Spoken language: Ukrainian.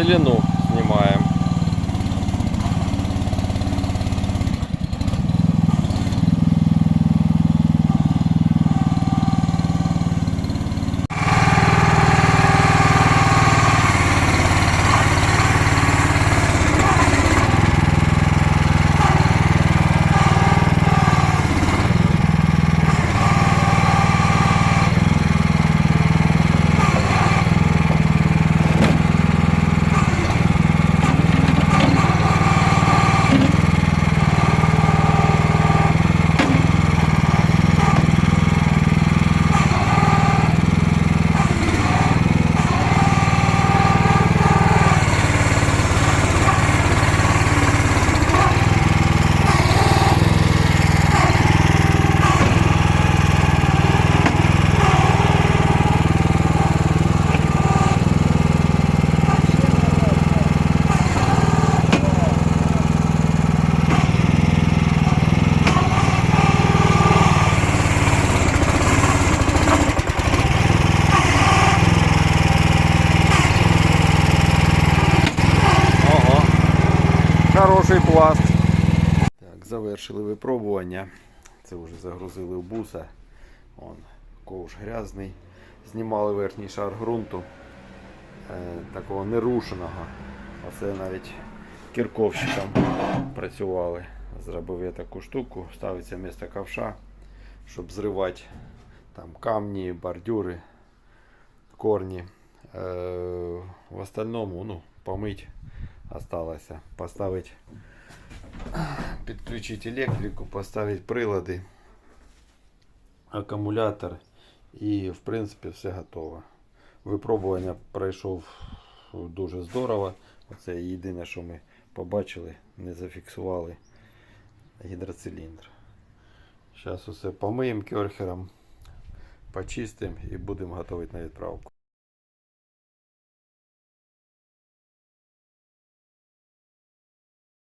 Целину знімаємо. Хороший пласт. Так, завершили випробування. Це вже загрузили в буса. Он, ковш грязний. Знімали верхній шар ґрунту. Е, такого нерушеного. Оце навіть кірковщиком працювали. Зробив я таку штуку, ставиться вместо ковша, щоб зривати там камні, бордюри, корні. Е, в остальному ну, помить осталося. Поставити, підключити електрику, поставити прилади, акумулятор і в принципі все готово. Випробування пройшов дуже здорово. Оце єдине, що ми побачили, не зафіксували гідроциліндр. Зараз усе помиємо керхером, почистимо і будемо готувати на відправку.